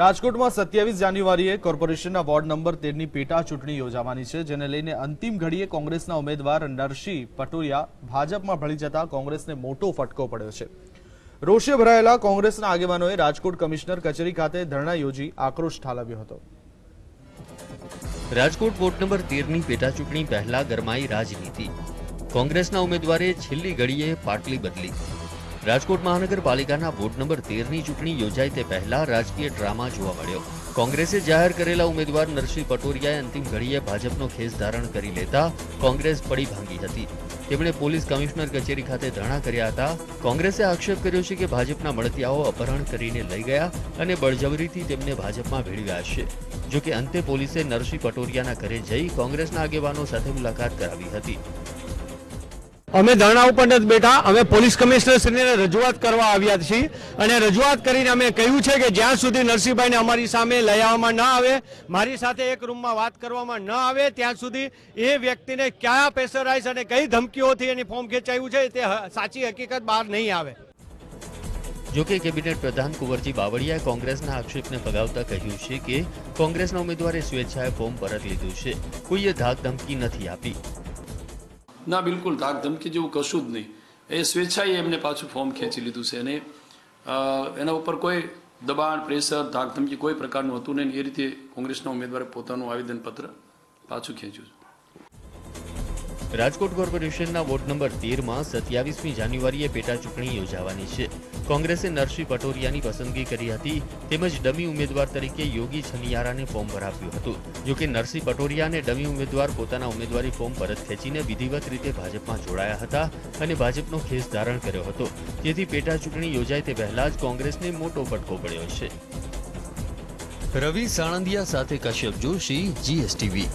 રાજકોટમાં સત્યાવીસ જાન્યુઆરીએ કોર્પોરેશનના વોર્ડ નંબર તેરની પેટા ચૂંટણી યોજાવાની છે, જેને લઈને અંતિમ ઘડીએ કોંગ્રેસના ઉમેદવાર નરસિંહ પટોરિયા ભાજપમાં ભળી જતા કોંગ્રેસને મોટો ફટકો પડ્યો છે. રોષે ભરાયેલા કોંગ્રેસના આગેવાનોએ રાજકોટ કમિશનર કચેરી ખાતે ધરણા યોજી આક્રોશ ઠાલવ્યો હતો. રાજકોટ વોર્ડ નંબર તેરની પેટાચૂંટણી પહેલા ગરમાઈ રાજનીતિ. કોંગ્રેસના ઉમેદવારે છેલ્લી ઘડીએ પાટલી બદલી. રાજકોટ મહાનગરપાલિકાના વોર્ડ નંબર તેરની ચૂંટણી યોજાય તે પહેલા રાજકીય ડ્રામા જોવા મળ્યો. કોંગ્રેસે જાહેર કરેલા ઉમેદવાર નરસિંહ પટોરિયાએ અંતિમ ઘડીએ ભાજપનો ખેસ ધારણ કરી લેતા કોંગ્રેસ પડી ભાંગી હતી. તેમણે પોલીસ કમિશનર કચેરી ખાતે ધરણા કર્યા હતા. કોંગ્રેસે આક્ષેપ કર્યો છે કે ભાજપના મળતિયાઓ અપહરણ કરીને લઈ ગયા અને બળજબરીથી તેમને ભાજપમાં ભેળવ્યા છે. જો કે અંતે પોલીસે નરસિંહ પટોરિયાના ઘરે જઈ કોંગ્રેસના આગેવાનો સાથે મુલાકાત કરાવી હતી. અમે ધરણા ઉપર નથી બેઠા, અમે પોલીસ કમિશનરશ્રીને રજૂઆત કરવા આવ્યા છીએ. અને રજૂઆત કરીને અમે કહ્યું છે કે જ્યાં સુધી નરસિંહભાઈને અમારી સામે લઈ આવવામાં ન આવે, મારી સાથે એક રૂમમાં વાત કરવામાં ન આવે, ત્યાં સુધી એ વ્યક્તિને કયા પ્રેશરાઇઝ અને કઈ ધમકીઓથી એની ફોર્મ ખેંચાયું છે, તે સાચી હકીકત બહાર નહીં આવે. જો કે કેબિનેટ પ્રધાન કુંવરજી બાવળિયાએ કોંગ્રેસના આક્ષેપને ફગાવતા કહ્યું છે કે કોંગ્રેસના ઉમેદવારે સ્વેચ્છાએ ફોર્મ પરત લીધું છે. કોઈએ ધાક ધમકી નથી આપી. ના, બિલકુલ, ધાક ધમકી જેવું કશું જ નહીં. એ સ્વેચ્છાએ એમને પાછું ફોર્મ ખેંચી લીધું છે અને એના ઉપર કોઈ દબાણ, પ્રેશર, ધાક ધમકી કોઈ પ્રકારનું હતું નહીં. એ રીતે કોંગ્રેસના ઉમેદવારે પોતાનું આવેદનપત્ર પાછું ખેંચ્યું છે. રાજકોટ કોર્પોરેશનના વોર્ડ નંબર તેરમાં સત્યાવીસમી જાન્યુઆરીએ પેટા ચૂંટણી યોજાવાની છે. કોંગ્રેસે નરસિંહ પટોરિયાની પસંદગી કરી હતી, તેમજ ડમી ઉમેદવાર તરીકે યોગી છનિયારાને ફોર્મ ભરાવ્યું હતું. જોકે નરસિંહ પટોરિયા અને ડમી ઉમેદવાર પોતાના ઉમેદવારી ફોર્મ પરત ખેંચીને વિધિવત રીતે ભાજપમાં જોડાયા હતા અને ભાજપનો ખેસ ધારણ કર્યો હતો. જેથી પેટા ચૂંટણી યોજાય તે પહેલા જ કોંગ્રેસને મોટો ફટકો પડ્યો છે. રવિ સાણંદિયા સાથે કશ્યપ જોશી, જીએસટીવી.